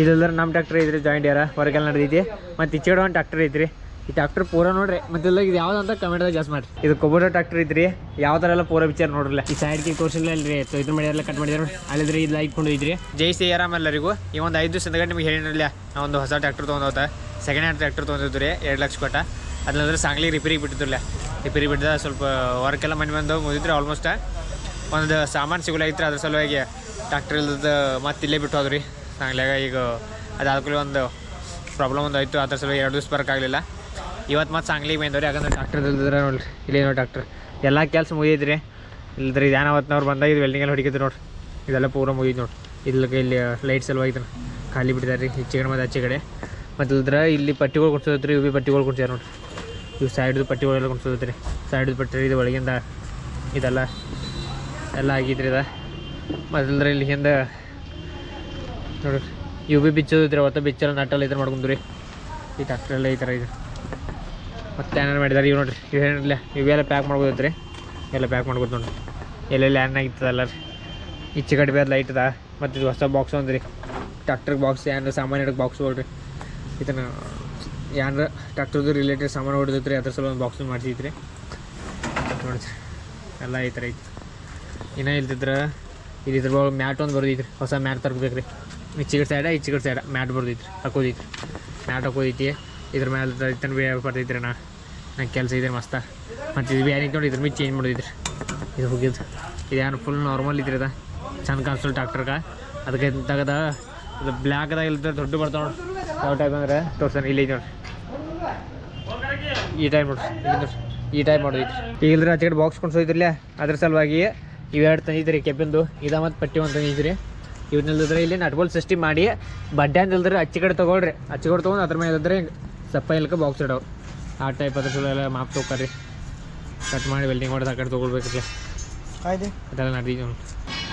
ಇದೆಲ್ಲರ ನಮ್ಮ ಡಾಕ್ಟರ್ ಐತ್ರಿ ಜಾಯಿಂಟ್ ಯಾರ? ಹೊರಗೆಲ್ಲ ನಡೆದೈತಿ ಮತ್ತು ಈಚೆಗಡೆ ಒಂದು ಟ್ಯಾಕ್ಟರ್ ಐತ್ರಿ ಈ ಡಾಕ್ಟರ್ ಪೂರ ನೋಡ್ರಿ. ಮತ್ತೆಲ್ಲ ಇದು ಯಾವ್ದು ಅಂತ ಕಮೆಂಟ್ದಾಗ ಜಾಸ್ತಿ ಮಾಡ್ರಿ. ಇದು ಕೊಬೋಟೋ ಟ್ಯಾಕ್ಟರ್ ಐತ್ರಿ ಯಾವ ಥರ ಎಲ್ಲ ಪೂರ ವಿಚಾರ ನೋಡ್ರಲ್ಲ. ಈ ಸೈಡ್ಗೆ ತೋರಿಸಿಲ್ಲ ಅಲ್ರಿ. ಇದು ಎಲ್ಲ ಕಟ್ ಮಾಡಿದ್ರು ಅಲ್ಲಿದ್ರೆ ಇದು ಇಟ್ಕೊಂಡು ಇದ್ರಿ. ಜೈ ಸಿ ಆರಾಮ ಎಲ್ಲರಿಗೂ. ಈ ಒಂದು ಐದು ದಿವಸದ ನಿಮ್ಗೆ ಹೇಳಿರಲಿಲ್ಲ ನಾವು ಒಂದು ಹೊಸ ಟ್ಯಾಕ್ಟರ್ ತೊಗೊಂಡೋತ. ಸೆಕೆಂಡ್ ಹ್ಯಾಂಡ್ ಟ್ಯಾಕ್ಟರ್ ತೊಗೊಂಡಿದ್ದು ರೀ, ಎರಡು ಲಕ್ಷ ಕೊಟ್ಟ. ಅದ್ರಂದ್ರೆ ಸಾಂಗ್ಲಿ ರಿಪೇರಿಗೆ ಬಿಟ್ಟಿದ್ರಲ್ಲ. ರಿಪೇರಿ ಬಿಟ್ಟಿದ ಸ್ವಲ್ಪ ವರ್ಕ್ ಎಲ್ಲ ಮನೆ ಬಂದು ಮುಗಿದ್ರೆ ಆಲ್ಮೋಸ್ಟ್ ಒಂದು ಸಾಮಾನು ಸಿಗಲಾಗಿತ್ತು ಅದ್ರ ಸಲುವಾಗಿ ಟ್ಯಾಕ್ಟರ್ ಇಲ್ಲದ ಮತ್ತೆ ಇಲ್ಲೇ ಬಿಟ್ಟು ಹೋದ್ರಿ. ಸಾಂಗ್ಲ್ಯಾಗ ಈಗ ಅದಾದ್ಮೇಲೆ ಒಂದು ಪ್ರಾಬ್ಲಮ್ ಒಂದು ಆಯಿತು. ಅದ್ರ ಸಲ ಎರಡು ದಿವಸ ಬರೋಕ್ಕಾಗಲಿಲ್ಲ ಇವತ್ತು ಮತ್ತೆ ಸಾಂಗ್ಲಿಗೆ ಬಂದವ್ರಿ ಯಾಕಂದ್ರೆ ಡಾಕ್ಟರ್ ಇಲ್ದಿದ್ರೆ ನೋಡ್ರಿ ಇಲ್ಲಿ ನೋಡಿ ಡಾಕ್ಟ್ರ್ ಎಲ್ಲ ಕೆಲಸ ಮುಗಿದ್ರಿ. ಇಲ್ದ್ರಿ ಇದಾನ ಅವತ್ತಿನವ್ರು ಬಂದಾಗ ಇದು ವೆಲ್ಡಿಂಗ್ ಎಲ್ಲ ಹೊಡಿಕಿದ್ರು ನೋಡ್ರಿ. ಇದೆಲ್ಲ ಪೂರ ಮುಗಿದು ನೋಡಿ ಇಲ್ಲಿ ಇಲ್ಲಿ ಲೈಟ್ಸ್ ಎಲ್ಲ ಹೋಗಿದ್ರು ಖಾಲಿ ಬಿಟ್ಟಿದ್ದಾರೆ ರೀ ಹೆಚ್ಚಿಗೆ ಮತ್ತು ಆಚೆ ಕಡೆ. ಮತ್ತು ಇಲ್ದ್ರೆ ಇಲ್ಲಿ ಪಟ್ಟಿಗಳು ಕೊಡ್ಸೋದ್ರಿ ಇವು ಬಿ ಪಟ್ಟಿಗಳು ಕೊಡ್ತಾರೆ ನೋಡ್ರಿ. ಇವು ಸೈಡ್ದು ಪಟ್ಟಿಗಳೆಲ್ಲ ಕೊಡ್ಸೋದ್ರಿ ಸೈಡ್ದು ಪಟ್ಟಿ ಇದು ಒಳಗಿಂದ ಇದೆಲ್ಲ, ಎಲ್ಲ ಆಗಿದ್ರಿ ಇದು. ಮತ್ತು ಇಲ್ದ್ರೆ ಇಲ್ಲಿ ಹಿಂದೆ ನೋಡ್ರಿ. ಇವು ಬಿ ಬಿಚ್ಚೋದಿದ್ರೆ ಅವತ್ತ ಬಿಚ್ಚಲ್ಲ, ನಟ್ಟಲ್ಲಿ ಇದ್ರ ಮಾಡ್ಕೊಂಡ್ರಿ. ಈ ಟ್ಯಾಕ್ಟ್ರೆಲ್ಲ ಈ ಥರ ಇದೆ. ಮತ್ತೆ ಏನಾರು ಮಾಡಿದಾರೆ ಇವು ನೋಡ್ರಿ. ಇವು ಏನಿಲ್ಲ ಇವೆಲ್ಲ ಪ್ಯಾಕ್ ಮಾಡ್ಬೋದೈತ್ರಿ ಎಲ್ಲ ಪ್ಯಾಕ್ ಮಾಡ್ಬೋದು ನೋಡ್ರಿ. ಎಲ್ಲೆಲ್ಲಿ ಆ್ಯನ್ ಆಗಿತ್ತದಲ್ಲ ರೀ ಈಚೆ ಕಡೆ ಅದು ಲೈಟ್ ಅದ. ಮತ್ತು ಇದು ಹೊಸ ಬಾಕ್ಸ್ ಒಂದ್ರಿ ಟ್ಯಾಕ್ಟರ್ಗೆ ಬಾಕ್ಸ್ ಏನಾರ ಸಾಮಾನು ಇಡಕ್ಕೆ ಬಾಕ್ಸ್ ಹೋಗ್ರಿ ಇದನ್ನು ಏನಾರ ಟ್ಯಾಕ್ಟರ್ದು ರಿಲೇಟೆಡ್ ಸಾಮಾನು ಹೊಡೆದೈತ್ರಿ ಅದ್ರ ಸಲ ಒಂದು ಬಾಕ್ಸ್ ಮಾಡಿಸಿದ್ರಿ. ನೋಡ್ರಿ. ಎಲ್ಲ ಈ ಥರ ಐತಿ. ಇನ್ನೂ ಇಲ್ದಿದ್ರೆ ಇದು ಇದ್ರ ಮ್ಯಾಟ್ ಒಂದು ಬರ್ದಿದ್ರಿ ಹೊಸ ಮ್ಯಾಟ್ ತರ್ಬೇಕು ರೀ ಈಚೆಗಡೆ ಸೈಡ ಈಚೆಗಡೆ ಸೈಡ ಮ್ಯಾಟ್ ಬರ್ದೈತ್ರಿ, ಹಾಕೋದೈತ್ರಿ. ಮ್ಯಾಟ್ ಹಾಕೋದೈತಿ ಇದ್ರ ಮೇಲೆ ತನ ಬಿ ಬರ್ತೈತ್ರಿ ನಾ. ನಂಗೆ ಕೆಲಸ ಇದ್ರೆ ಮಸ್ತ. ಮತ್ತು ಇದು ಬಿ ಏನಿತ್ತು ನೋಡಿ ಇದ್ರ ಮೇಲೆ ಚೇಂಜ್ ಮಾಡಿದ್ರಿ ಇದು ಹೋಗಿದ್ದು ಇದೇನು ಫುಲ್ ನಾರ್ಮಲ್ ಇದ್ರಿ ಅದ ಚಂದ ಕಾಣಿಸ್ತು ಡಾಕ್ಟರ್ಗೆ ಅದಕ್ಕೆ ತೆಗದ ಅದು ಬ್ಲ್ಯಾಕ್ದಾಗ ಇಲ್ಲದ ದೊಡ್ಡ ಬರ್ತಾವ ನೋಡಿ. ಯಾವ ಟೈಪ್ ಅಂದ್ರೆ ತೋರ್ಸನ್ ಇಲ್ಲಿ ನೋಡಿ. ಈ ಟೈಪ್ ನೋಡ್ರಿ ಈ ಟೈಪ್ ಮಾಡೋದಿತ್ತು ಈಗ ಇಲ್ದ್ರೆ ಆಚೆ ಕಡೆ ಬಾಕ್ಸ್ ಕೊಂಡ್ಸೋದ್ರಲ್ಲ ಅದ್ರ ಸಲುವಾಗಿ ಇವೆರಡು ತಂದಿದ್ರಿ ಕೆಬ್ಬಿಂದು. ಇದ ಮತ್ತು ಪಟ್ಟಿ ಒಂದು ತಂದಿದ್ರಿ. ಇವನ್ನಿಲ್ದಿದ್ರೆ ಇಲ್ಲಿ ನಟ್ಬೋಲ್ ಸೃಷ್ಟಿ ಮಾಡಿ ಬಡ್ಡೆ ಅಂತ ಇಲ್ದ್ರೆ ಅಚ್ಚಿ ಕಡೆ ತೊಗೊಳ್ರಿ. ಅಚ್ಚಿ ಕಡೆ ತೊಗೊಂಡು ಅದ್ರ ಮೇಲೆ ಇದ್ರೆ ಸಪ್ಪ ಇಲ್ಕ ಬಾಕ್ಸ್ ಇಡವು. ಆ ಟೈಪ್ ಅದ್ರ ಸಲ ಎಲ್ಲ ಮಾಪ್ ತೊಗೊಳ್ರಿ ಕಟ್ ಮಾಡಿ ವೆಲ್ಡಿಂಗ್ ಹೊಡೆದು ಆ ಕಡೆ ತೊಗೊಳ್ಬೇಕ್ರಿ ಅದೆಲ್ಲ ನಡೆದಿದ್ದು ನೋಡಿ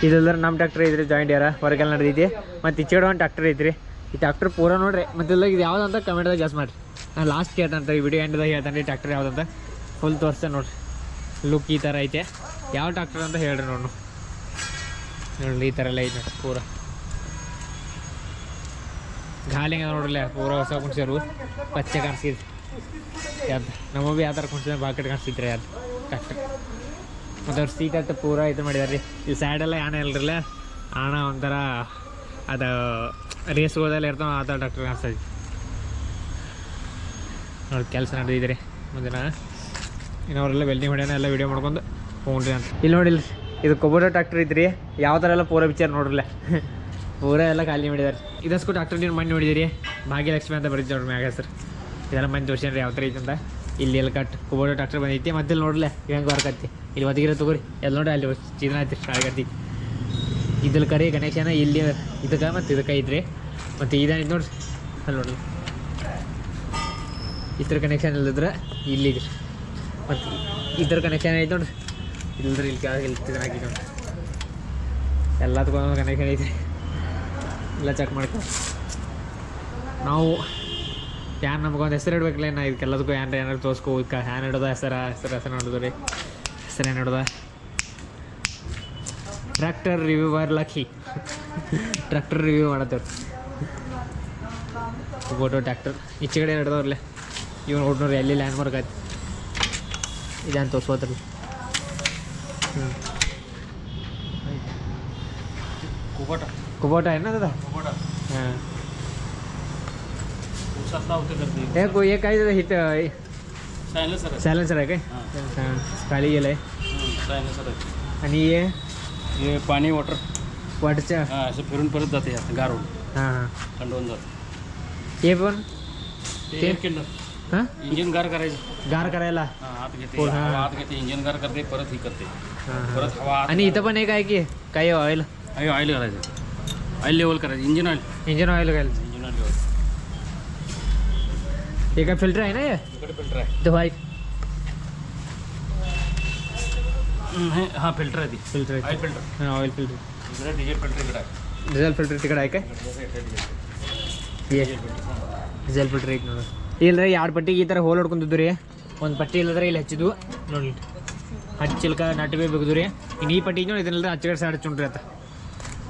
ಇದೆಲ್ಲರ ನಮ್ಮ ಟ್ಯಾಕ್ಟರ್ ಇದ್ರಿ ಜಾಯಿಂಟ್ ಯಾರ? ಹೊರಗೆಲ್ಲ ನಡೆದೈತಿ ಮತ್ತು ಈಚೆಗಡೆ ಒಂದು ಟ್ಯಾಕ್ಟರ್ ಐತ್ರಿ ಈ ಟ್ಯಾಕ್ಟರ್ ಪೂರ ನೋಡ್ರಿ. ಮತ್ತೆಲ್ಲ ಇದು ಯಾವ್ದು ಅಂತ ಕಮೆಂಟ್ದಾಗ ಜಾಸ್ತಿ ಮಾಡಿರಿ. ನಾನು ಲಾಸ್ಟ್ ಕೇಳ್ತಾನೆ ಈ ವಿಡಿಯೋ ಎಂಡ್ದಾಗ ಹೇಳ್ತಾನೆ ರೀ ಟ್ಯಾಕ್ಟರ್ ಯಾವ್ದಂತ ಫುಲ್ ತೋರಿಸ್ತೇನೆ ನೋಡ್ರಿ. ಲುಕ್ ಈ ಥರ ಐತೆ. ಯಾವ ಟ್ಯಾಕ್ಟರ್ ಅಂತ ಹೇಳ್ರಿ ನೋಡು ನೋಡ್ರಿ, ಈ ಥರ ಎಲ್ಲ ಐತೆ ಪೂರ. ಗಾಲಿಂಗ ನೋಡ್ರಲ್ಲ ಪೂರ ಹೊಸ ಕುಣ್ಸ್ಯಾರು ಪಚ್ಚೆ ಕಾಣಿಸಿದ್ರು ಯಾವ್ದು? ನಮ್ಮ ಭೀ ಯಾವ ಥರ ಕುಣ್ಸಿದ್ರೆ ಬಾಕೆಟ್ ಕಾಣಿಸ್ತಿದ್ರೆ ಯಾವ್ದು? ಕಷ್ಟ. ಮತ್ತು ಅವ್ರ ಸೀಟ್ ಅಂತ ಪೂರ ಇದು ಮಾಡಿದಾರೆ ರೀ ಈ ಸೈಡೆಲ್ಲ ಯಾಣ ಇಲ್ರಲ್ಲ. ಆಣ ಒಂಥರ ಅದು ರೇಸ್ಗಳದೆಲ್ಲ ಇರ್ತಾವ, ಆ ಥರ ಡಾಕ್ಟರ್ ಕಾಣಿಸ್ತೈತಿ ನೋಡಿ ಕೆಲಸ ನಡೆದಿದ್ರಿ ಮುಂದಿನ. ಇನ್ನು ಅವರೆಲ್ಲ ವೆಲ್ಡಿಂಗ್ ಹೊಡ್ಯಾನ ಎಲ್ಲ ವೀಡಿಯೋ ಮಾಡ್ಕೊಂಡು ಹೋಗ್ರಿ ಅಂತ. ಇಲ್ಲಿ ನೋಡಿಲ್ಲ ಇದು ಕೊಬೋಟೋ ಟ್ಯಾಕ್ಟರ್ ಇದ್ರಿ ಯಾವ ಥರ ಎಲ್ಲ ಪೂರ ವಿಚಾರ ನೋಡ್ರಲ್ಲ. ಪೂರ ಎಲ್ಲ ಖಾಲಿ ಮಾಡಿದಾರೆ. ಇದಸ್ಕು ಟ್ಯಾಕ್ಟರ್ ನೀವು ಮಣ್ಣು ನೋಡಿದಿರಿ. ಭಾಗ್ಯಲಕ್ಷ್ಮಿ ಅಂತ ಬರೀತಿ ನೋಡ್ರಿ ಮ್ಯಾಗ ಸರ್ ಇದೆಲ್ಲ ಮಣ್ಣು ತೋರಿಸ್ರಿ ಯಾವ ಥರ ಐತೆ ಅಂತ. ಇಲ್ಲಿ ಎಲ್ಲ ಕಟ್ ಕೊಬೋಟೋ ಟ್ರಾಕ್ಟರ್ ಬಂದೈತಿ. ಮತ್ತೆ ಇಲ್ಲಿ ಹೆಂಗೆ ವರ್ಕ್ ಇಲ್ಲಿ ಒದಗಿರೋ ತಗೋರಿ. ಎಲ್ಲ ನೋಡಿ ಅಲ್ಲಿ ಚೀನಾ ಐತಿ ಆಗತ್ತಿ ಇದ್ರಲ್ಲಿ ಕರಿ ಕನೆಕ್ಷನ್ ಇಲ್ಲಿ ಇದಕ್ಕೆ ಮತ್ತು ಇದಕ್ಕೆ ಐತ್ರಿ. ಮತ್ತು ಇದೇನಿದೆ ನೋಡ್ರಿ. ಅಲ್ಲಿ ನೋಡ್ರಿ. ಇದ್ರ ಕನೆಕ್ಷನ್ ಇಲ್ಲದ್ರೆ ಇಲ್ಲಿದ್ರಿ ಮತ್ತು ಇದ್ರ ಕನೆಕ್ಷನ್ ಐತೆ ನೋಡ್ರಿ. ಇಲ್ಲದ್ರೆ ಇಲ್ಲಿ ಕೆಳಗೆ ಇಲ್ಲಿ ಇದನ್ನ ಹಾಕಿ ನೋಡ್ರಿ ಎಲ್ಲದಕ್ಕೂ ಕನೆಕ್ಷನ್ ಐತಿ ಎಲ್ಲ ಚೆಕ್ ಮಾಡ್ಕೊ. ನಾವು ಯಾರು ನಮ್ಗೊಂದು ಹೆಸರು ಇಡ್ಬೇಕಲ್ಲ ನಾ ಇದಕ್ಕೆಲ್ಲದಕ್ಕೂ ಏನಾರ ಏನಾರು ತೋರಿಸ್ಕೋ ಇದಕ್ಕೆ ಹ್ಯಾನ್ ಇಡೋದ ಹೆಸರ, ಹೆಸರು ಹೆಸರು ನೋಡಿದ್ರು. ರೀ ಹೆಸರು ಏನು ಹಿಡ್ದ tractor reviewer lucky. Tractor review ಮಾಡತ್ತೆ ಫೋಟೋ ಟ್ರ್ಯಾಕ್ಟರ್ ಈಚೆ ಕಡೆ ಹಿಡ್ದವ್ರಲ್ಲೇ ಇವ್ನು ನೋಡ್ನೋರು ಎಲ್ಲಿ ಲ್ಯಾಂಡ್ ಮಾರ್ಕ್ ಆಯ್ತು ಇದೇನು ತೋರ್ಸ್ಕೋತ್ರಿ? कुबटा. आहे ना दादा? कुबटा. हां. हे काय हिट सायलेन्सर सायलेन्सर आहे काय? हां. खाली गेलं आहे सायलेन्सर आहे. आणि हे? हे पाणी वॉटर. वॉटरच्या? हां असं फिरून परत जाते गारून हां हां. थंडवून जाते. हे पण? ते किंडर हां? इंजिन गार करायचं. गार करायला? हां. आत घेते हो, हां. हवा आत घेते इंजिन गार करते परत ही करते हां हां परत हवा आत आणि इथं पण एक आहे की काय ऑइल आहे ऑइल घालायचं ऑइल लेवल करायचं इंजिन ऑइल इंजिन ऑइल घालायचं इंजिन ऑइल लेवल हे काय फिल्टर आहे ना हे इकडे फिल्टर आहे तो व्हाईट हम्म, हे हा फिल्टर आहे ती फिल्टर ऑइल आहे फिल्टर हां ऑइल फिल्टर इकडे डिझेल फिल्टर इकडे आहे डिझेल फिल्टर तिकडे आहे काय डिझेल ये फिल्टर ಡಿಸೇಲ್ ಫಿಲ್ಟರ್ ಐತೆ ನೋಡಿ ಇಲ್ಲರಿ ಎರಡು ಪಟ್ಟಿಗೆ ಈ ಥರ ಹೋಲ್ ಹೊಡ್ಕೊಂತಿದ್ದು ರೀ ಒಂದು ಪಟ್ಟಿ ಇಲ್ಲದ್ರೆ ಇಲ್ಲಿ ಹಚ್ಚಿದ್ವು. ನೋಡಿ ಹಚ್ಚಿಲ್ಕ ಚಿಲ್ಕ ಬೇ ಬೇಕದು ರೀ ಇನ್ನು ಈ ಪಟ್ಟಿ ನೋಡಿ ಇದನ್ನೆಲ್ಲ ಹಚ್ಚಿಗಡೆ ಸಾಡ ಚುಂಡ್ರಿ ಅಂತ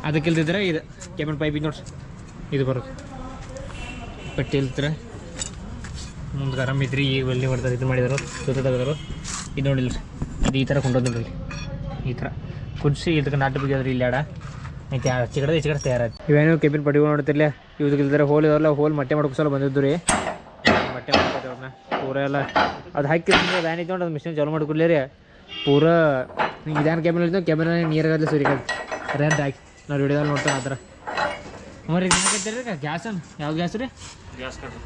ಅದಕ್ಕೆ ಇಲ್ದಿದ್ರೆ ಇದು ಕೆಮನ್ ಪೈಪ್ ನೋಡ್ರಿ ಇದು ಬರುತ್ತೆ ಪಟ್ಟಿ ಇಲ್ದ್ರೆ ಮುಂದೆ ಆರಾಮ ಇದ್ರಿ, ಈಗ ಎಲ್ಲಿ ಹೊಡೆದ್ರೆ ಇದು ಮಾಡಿದಾರೋ, ಜೊತೆ ತೆಗೆದರು. ಇದು ನೋಡಿಲ್ಲ ಇದು ಈ ಥರ ಕೊಂಡೋದ್ ನೋಡ್ರಿ. ಈ ಥರ ಕುದಿಸಿ ಇದಕ್ಕೆ ನಾಟಿ ಬಿಗಿದ್ರಿ ಇಲ್ಲಿ ಆಡ. ಐತೆ ಕಡೆ ಈಚೆ ಕಡೆ ತಯಾರಾಯ್ತು. ಇವೇನು ಕೆಬಿನ್ ಪಟ್ಟಿಗಳು ನೋಡ್ತಿರ್ಲಿ ಇಲ್ದಾರೆ ಹೋಲ್ ಇದಾವಲ್ಲ, ಹೋಲ್ ಮೊಟ್ಟೆ ಮಾಡ್ಕೊಸಲ್ಲ ಬಂದಿದ್ದು ರೀ ಮೊಟ್ಟೆ ಮಾಡ್ಕೊತೀವಿ ಪೂರ ಎಲ್ಲ ಅದು ಹಾಕಿದ್ರೆ ವ್ಯಾನ್ ಐತೆ ನೋಡಿ ಅದು ಮಿಷಿನ್ ಚಾಲು ಮಾಡ್ಕೊಡ್ಲಿ ರೀ ಪೂರ ಇದಾನ ಕೆಬಿನ್ ಇರ್ತದೆ ಕೆಬಿನ್ ನೀರಾಗಲ್ಲಿ ಸುರಿಕಲ್ ರೆಡ್ ಹಾಕಿ. ನಾವು ವಿಡಿಯೋದಲ್ಲಿ ನೋಡ್ತೇವೆ ಆ ಥರ. ಮರಿ ಏನಾಗೈತೆ ರೀ ಗ್ಯಾಸ್ ಯಾವ ಗ್ಯಾಸ್ ರೀ? Gas cutter.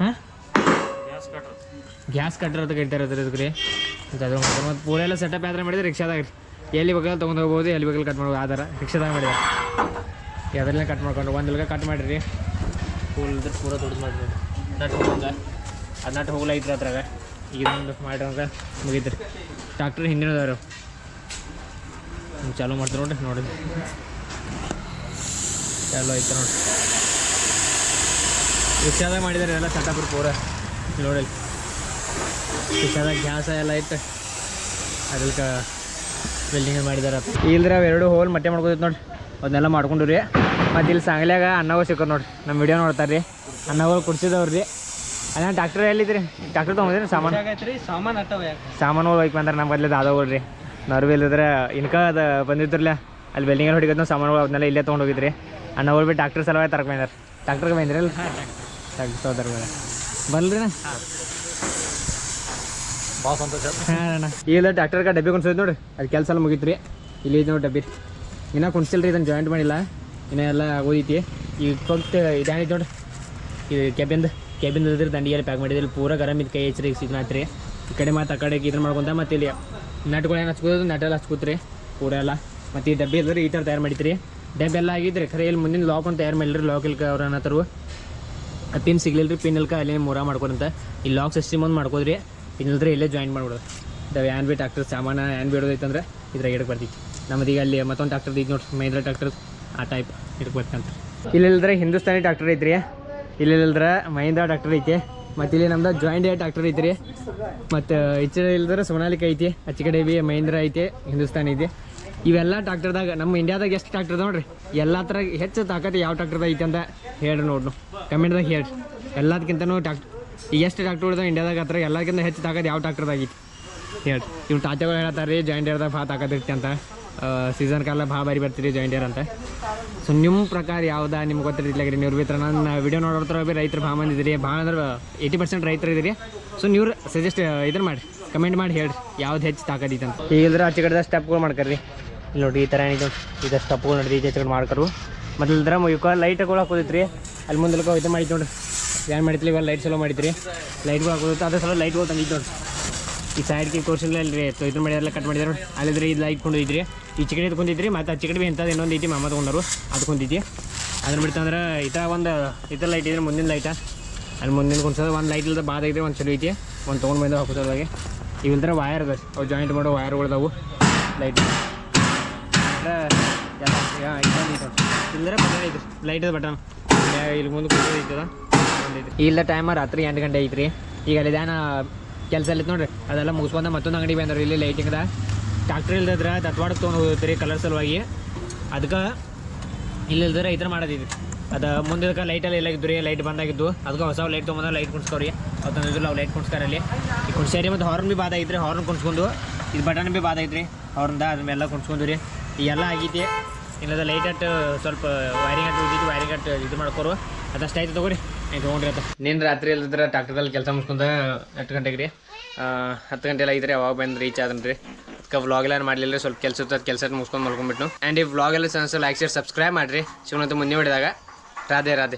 ಹಾಂ? Gas cutter. ಗ್ಯಾಸ್ ಕಟ್ರ ಅಂತ ಕರಿತಾರೆ ಅದ್ರ ಇದಕ್ಕೆ ರೀ ಮತ್ತು ಅದು ಪೂರ ಎಲ್ಲ ಸೆಟಪ್ ಯಾವ್ದಾರ ಮಾಡಿದ್ರೆ ರಿಕ್ಷಾದಾಗ ರೀ. ಎಲ್ಲಿ ಬೇಕಾದ್ರೆ ತೊಗೊಂಡು ಹೋಗ್ಬೋದು ಎಲ್ಲಿ ಬೇಕಾದ್ರೆ ಕಟ್ ಮಾಡ್ಬೋದು ಆ ಥರ. ರಿಕ್ಷಾದಾಗ ಮಾಡಿದ್ದಾರೆ ಯಾವ್ದ್ರಲ್ಲೇ ಕಟ್ ಮಾಡ್ಕೊಂಡು ಒಂದು ಕಟ್ ಮಾಡಿರಿ. ಫುಲ್ ಇದ್ರೆ ಪೂರ ದೊಡ್ಡದು ಮಾಡಿರಿ ನಟ್ ಹೋಗಂಗ ಅದು ನಟ್ ಹೋಗಲ್ಲ ಐತ್ರಿ ಅದ್ರಾಗ. ಇದೊಂದು ಮಾಡಿರಂಗ ಮುಗೀತು ರೀ ಟ್ರಾಕ್ಟರ್ ಹಿಂದಿನದವ್ರು. ಚಾಲೂ ಮಾಡ್ತಾರೆ ನೋಡ್ರಿ ನೋಡಿ ಚಾಲೂ ಐತೆ ನೋಡಿ ರಿಕ್ಷಾದಾಗ ಮಾಡಿದ್ದಾರೆ ಎಲ್ಲ ಸೆಟಪ್ ಪೂರ. ನೋಡಿ ರಿಕ್ಷಾದಾಗ ಗ್ಯಾಸ ಎಲ್ಲ ಐತೆ ಅದಕ್ಕೆ ಬಿಲ್ಡಿಂಗ್ ಮಾಡಿದಾರೆ ಇಲ್ದ್ರೆ ಅವು ಎರಡು ಹೋಲ್ ಮಟ್ಟೆ ಮಾಡ್ಕೋತೈತೆ ನೋಡಿ ಅದನ್ನೆಲ್ಲ ಮಾಡ್ಕೊಂಡು ರೀ ಮತ್ತು ಇಲ್ಲಿ ಸಾಂಗ್ಲಿಯಾಗ ಅನ್ನಗಳು ಸಿಕ್ಕೋದು ನೋಡ್ರಿ. ನಮ್ಮ ವಿಡಿಯೋ ನೋಡ್ತಾರೆ ರೀ ಅನ್ನಗಳು ಕೊಡ್ಸಿದವ್ರಿ ಅದೇ ಡಾಕ್ಟರ್ ಎಲ್ಲಿದ್ರಿ ಡಾಕ್ಟರ್ ತೊಗೊಂಡ್ರಿ ಸಾಮಾನು? ಸಾಮಾನು ಸಾಮಾನುಗಳು ಹೋಗಿ ಬಂದ್ರೆ ನಮ್ಮ ಅದಾವಲ್ಲ ರೀ ನರ್ವ್ ಇಲ್ಲದ್ರೆ ಇನ್ಕ ಅದು ಬಂದಿದ್ರಲ್ಲ ಅಲ್ಲಿ ಬೆಲ್ಲಿಂಗಲ್ಲಿ ಹೊಡಿಗೋದು ಸಾಮಾನುಗಳು ಅದನ್ನೆಲ್ಲ ಇಲ್ಲೇ ತೊಗೊಂಡು ಹೋಗಿದ್ರಿ. ಅನ್ನಗಳು ಬಿಟ್ಟು ಡಾಕ್ಟರ್ ಸಲುವಾಗಿ ತರಕ ಬಂದಾರ. ಡಾಕ್ಟರ್ಗೆ ಬಂದ್ರಿ ಅಲ್ಲ ಡಾಕ್ಟರ್ ಸೋದರ ಬಲ್ರಿ ಹಾಂ. ಇಲ್ಲ ಡಾಕ್ಟರ್ಗೆ ಡಬ್ಬಿ ಕುಣಿಸೋದು ನೋಡಿ ಅದು ಕೆಲಸ ಎಲ್ಲ ಮುಗೀತು ರೀ ಇಲ್ಲಿ ನೋಡಿ ಡಬ್ಬಿ. ಇನ್ನೂ ಕುಣಿಸಿಲ್ಲ ರೀ ಇದನ್ನು ಜಾಯಿಂಟ್ ಮಾಡಿಲ್ಲ. ಇನ್ನೂ ಎಲ್ಲ ಆಗೋದೈತಿ ಈಗ ಕೊಟ್ಟು ಇದಾಗಿತ್ತು ನೋಡಿ ಇದು ಕೆಬಿಂದ ಕೆಬಿಂದ ಇದ್ರೆ ದಂಡಿಯಲ್ಲಿ ಪ್ಯಾಕ್ ಮಾಡಿದ್ರೆ ಪೂರ ಗರಮ್ ಇದು. ಕೈ ಹೆಚ್ಚರಿ ಸಿಗ್ನಾತ್ರಿ. ಈ ಕಡೆ ಮತ್ತು ಆ ಕಡೆ ಇದ್ರ ಮಾಡ್ಕೊಂತ ಮತ್ತು ಇಲ್ಲಿ ನಟ್ಗಳು ಏನು ಹಚ್ಕೋದು ನಟೆಲ್ಲ ಹಚ್ಕೋತ್ರಿ. ಪೂರ ಎಲ್ಲ. ಮತ್ತು ಈ ಡಬ್ಬಿ ಇದ್ರೆ ಈ ಥರ ತಯಾರು ಮಾಡಿತ್ರಿ ಡಬ್ಬಿ ಎಲ್ಲ ಆಗಿದ್ರಿ ಖರೆ ಇಲ್ಲಿ ಮುಂದಿನ ಲಾಕ್ ಅಂತ ತಯಾರು ಮಾಡಿಲ್ರಿ. ಲಾಕ್ ಇಲ್ಕ ಅವ್ರ ಅನ್ನತ್ತರು ಪಿನ್ ಸಿಗ್ಲಿಲ್ಲ ಪಿನ್ ಇಲ್ಕ ಅಲ್ಲಿ ಮೂರ ಮಾಡ್ಕೊಂತ ಈ ಲಾಕ್ ಸಿಸ್ಟಮ್ ಒಂದು ಮಾಡ್ಕೋದ್ರಿ. ಪಿನ್ ಇಲ್ದ್ರೆ ಇಲ್ಲೇ ಜಾಯಿನ್ ಮಾಡ್ಬಿಡೋದು. ಇದಾವೆ ಏನು ಬಿ ಟಾಕ್ಟರ್ ಸಾಮಾನು ಏನು ಬಿಡೋದೈತಂದ್ರೆ ಇದ್ರಾಗ ಇಡಕ್ಕೆ ಬರ್ತೈತಿ ನಮ್ಮದು ಅಲ್ಲಿ ಮತ್ತೊಂದು ಟ್ರಾಕ್ಟರ್ ಈಗ ನೋಡ್ರಿ. ಮಹೇಂದ್ರ ಟ್ರಾಕ್ಟರ್ ಆ ಟೈಪ್ ಹಿಡ್ಕೊಬೇಕಂತ ಬರ್ತಂತ ಇಲ್ಲಿಲ್ದ್ರೆ ಹಿಂದೂಸ್ತಾನಿ ಟ್ರಾಕ್ಟರ್ ಐತ್ರಿ ಇಲ್ಲಿಲ್ದ್ರೆ ಮಹೇಂದ್ರ ಡಾಕ್ಟರ್ ಐತಿ. ಮತ್ತು ಇಲ್ಲಿ ನಮ್ದು ಜಾಯಿಂಟ್ ಏರ್ ಟ್ರಾಕ್ಟರ್ ಐತ್ರಿ. ಮತ್ತು ಹೆಚ್ಚಿನ ಇಲ್ದ್ರೆ ಸೋನಾಲಿಕ ಐತಿ. ಆಚೆ ಕಡೆ ಬಿ ಮಹೇಂದ್ರ ಐತಿ, ಹಿಂದೂಸ್ತಾನ್ ಐತಿ. ಇವೆಲ್ಲ ಟ್ರಾಕ್ಟರ್ದಾಗ ನಮ್ಮ ಇಂಡಿಯಾದಾಗ ಎಷ್ಟು ಟ್ರಾಕ್ಟರ್ ಅದಾವ ನೋಡ್ರಿ? ಎಲ್ಲ ಥರ ಹೆಚ್ಚು ತಾಕತ್ತು ಯಾವ ಟ್ರಾಕ್ಟರ್ದಾಗ ಐತಿ ಅಂತ ಹೇಳ್ರಿ ನೋಡ್ನು. ಕಮೆಂಟ್ದಾಗ ಹೇಳ್ರಿ. ಎಲ್ಲದಕ್ಕಿಂತನೂ ಟ್ರಾಕ್ಟರ್ ಈಗ ಎಷ್ಟು ಟ್ರಾಕ್ಟರ್ ಉಳಿದ ಇಂಡಿಯಾದಾಗ ಹತ್ರ ಎಲ್ಲದಕ್ಕಿಂತ ಹೆಚ್ಚು ತಾಕತ್ತು ಯಾವ ಟ್ರಾಕ್ಟರ್ದಾಗ ಐತಿ? ಹೇಳಿ ಇವ್ರು ಟಾಟೆಗಳು ಹೇಳ್ತಾರೆ ರೀ ಜಾಯಿಂಟ್ ಏರ್ದಾಗ ಭಾಳ ತಾಕತ್ತಿರ್ತಿ ಅಂತ. ಸೀಸನ್ ಕಾಲ ಭಾಳ ಬಾರಿ ಬರ್ತೀರಿ ಜಾಯಿಂಟ್ ಏರ್ ಅಂತ ಸೊ ನಿಮ್ಮ ಪ್ರಕಾರ ಯಾವ್ದ ನಿಮ್ಗೆ ಗೊತ್ತಿರಲಿಲ್ಲ ನೀವು ಬಿತ್ರ ನನ್ನ ವಿಡಿಯೋ ನೋಡೋತ್ರ ಬಿ ರೈತರು ಭಾಳ ಮಂದಿ ಭಾಳ ಅಂದ್ರೆ ಏಯ್ಟಿ ಪರ್ಸೆಂಟ್ ರೈತರು ಇದ್ದೀರಿ ಸೊ ನೀವು ಸಜೆಸ್ಟ್ ಇದನ್ನ ಮಾಡಿ ಕಮೆಂಟ್ ಮಾಡಿ ಹೇಳ್ರಿ. ಯಾವ್ದು ಹೆಚ್ಚು ತಾಕತ್ತೈತೆ ಅಂತ ಈಗ ಇಲ್ದ್ರೆ ಆಚೆ ಕಡೆ ಸ್ಟೆಪ್ಗಳು ಮಾಡ್ಕರಿ ಇಲ್ಲಿ ನೋಡಿ ಈ ಥರ ಏನಿದೆ ಇದು ಸ್ಟೆಪ್ಗಳು ನೋಡಿರಿ ಈಚೆ ಕಡೆ ಮಾಡ್ಕರು. ಮತ್ತು ಇಲ್ದ್ರ ಇವಕ್ಕ ಲೈಟ್ಗಳು ಹಾಕೋದೈತ್ರಿ. ಅಲ್ಲಿ ಮುಂದೆ ಇದು ಮಾಡಿತ್ತು ನೋಡ್ರಿ. ಏನು ಮಾಡಿತ್ರಿ ಇವಾಗ ಲೈಟ್ ಚಲೋ ಮಾಡಿದ್ರಿ. ಲೈಟ್ಗಳು ಹಾಕೋದಿತ್ತು. ಅದ್ರ ಸಲ ಲೈಟ್ಗಳು ತಂದಿದ್ದು ನೋಡ್ರಿ. ಈ ಸೈಡ್ಗೆ ಕೋರ್ಸಿಲ್ಲ ಅಲ್ರಿ ಇದು ಮಾಡಿದಾರಲ್ಲ ಕಟ್ ಮಾಡಿದ್ರು. ಅಲ್ಲಿದ್ರೆ ಇದು ಕೊಂಡಿದ್ರಿ ಈ ಚಿಕಡೆ ಇದ್ಕೊಂಡಿದ್ರಿ ಮತ್ತು ಆ ಚಿಕಡೆ ಬಿ ಎಂಥದ್ದು ಇನ್ನೊಂದು ಐತಿ ಮಾಮ ತೊಗೊಂಡರು, ಅದು ಕುಂತೈತಿ ಅದನ್ನ ಬಿಡ್ತಂದ್ರೆ ಈ ಥರ ಒಂದು ಈತ ಥರ ಲೈಟ್ ಇದ್ರೆ ಮುಂದಿನ ಲೈಟ ಅಲ್ಲಿ ಮುಂದಿನ ಕುಣ್ಸೋದು ಒಂದು ಲೈಟ್ ಇಲ್ಲದ ಬಾದ ಐತೆ ಒಂದು ಚಲೋ ಐತಿ. ಒಂದು ತೊಗೊಂಡು ಬಂದು ಹಾಕೋದ್ರೊಳಗೆ ಇವಿಲ್ದ್ರೆ ವಯರ್ ಅದ, ಅವು ಜಾಯಿಂಟ್ ಮಾಡೋ ವಯರ್ಗಳದಾವು ಲೈಟ್ ಇಲ್ಲದ್ರೆ ಬಟನ್ ಐತೆ ಲೈಟ್ ಬಟನ್ ಇಲ್ಲಿ ಮುಂದೆ ಐತದ. ಇಲ್ಲ ಟೈಮ ರಾತ್ರಿ ಎಂಟು ಗಂಟೆ ಐತ್ರಿ. ಈಗ ಅಲ್ಲಿ ಧ್ಯಾನ ಕೆಲಸ ಎಲ್ಲ ನೋಡ್ರಿ, ಅದೆಲ್ಲ ಮುಗಿಸ್ಕೊಂಡ ಮತ್ತೊಂದು ಅಂಗಡಿ ಬಂದ್ರಿ ಇಲ್ಲಿ ಲೈಟಿಂಗ್ದ ಟ್ರಾಕ್ಟರ್ ಇಲ್ದಿದ್ರೆ ದತ್ವಾಡಕ್ಕೆ ತೊಗೊಂಡು ಹೋಗ್ತೀರಿ ಕಲರ್ ಸಲುವಾಗಿ. ಅದಕ್ಕೆ ಇಲ್ಲಿಲ್ದ್ರೆ ಈ ಥರ ಮಾಡೋದಿದ್ರಿ ಅದು ಮುಂದಕ್ಕೆ ಲೈಟಲ್ಲಿ ಎಲ್ಲ ಇದ್ದು ರೀ ಲೈಟ್ ಬಂದಾಗಿದ್ದು. ಅದಕ್ಕೆ ಹೊಸ ಲೈಟ್ ತೊಗೊಂಬಂದ ಲೈಟ್ ಕುಣಿಸ್ಕೋರಿ ಅದು ಅವು ಲೈಟ್ ಕುಣಿಸ್ತಾರೆ ಅಲ್ಲಿ. ಈ ಕುಣಿಸ್ಯಾರಿ ಮತ್ತು ಹಾರ್ನ್ ಬಿ ಬಾದ ಐತ್ರಿ ಹಾರ್ನ್ ಕುಣಿಸ್ಕೊಂಡು ಇದು ಬಟನ್ ಭೀ ಬಾದ ಐತ್ರಿ ಹಾರ್ನ್ದ ಅದನ್ನೆಲ್ಲ ಕುಣಿಸ್ಕೊಂಡು ರೀ. ಎಲ್ಲ ಆಗೈತಿ. ಇಲ್ಲದ ಲೈಟ್ ಅಟ್ ಸ್ವಲ್ಪ ವೈರಿಂಗ್ ಅಟ್ ಉದ್ದಿದ್ದು ವೈರಿಂಗ್ ಅಟ್ ಇದು ಮಾಡ್ಕೋರು. ಅದಷ್ಟು ಆಯ್ತು ತಗೋರಿ. ಆಯ್ತು ತೊಗೊಂಡ್ರಿ ಅಂತ ನಿನ್ನ ರಾತ್ರಿ ಇಲ್ಲದ್ರೆ ಟ್ರಾಕ್ಟರ್ದಲ್ಲಿ ಕೆಲಸ ಮುಗಿಸ್ಕೊಂಡ ಎಂಟು ಗಂಟೆಗೆ ರೀ ಹತ್ತು ಗಂಟೆ ಎಲ್ಲ ಐತ್ರಿ ಅವಾಗ ಬಂದು ರೀಚ್ ಆದ್ರಿ ಅದಕ್ಕೆ ವ್ಲಾಗ್ ಎಲ್ಲ ಮಾಡಲಿಲ್ಲ ಸ್ವಲ್ಪ ಕೆಲಸ ಇರ್ತದೆ ಕೆಲಸ ಮುಗಿಸ್ಕೊಂಡು ಮಲ್ಕೊಂಡ್ಬಿಟ್ಟು ಆ್ಯಂಡ್ ಈ ವ್ಲಾಗ್ ಎಲ್ಲ ಲೈಕ್ ಶೇರ್ ಸಬ್ಸ್ಕ್ರೈಬ್ ಮಾಡಿರಿ. ಶಿವನಂತ ಮುಂದೆ ಹೊಡೆದಾಗ ರಾಧೆ ರಾಧೆ.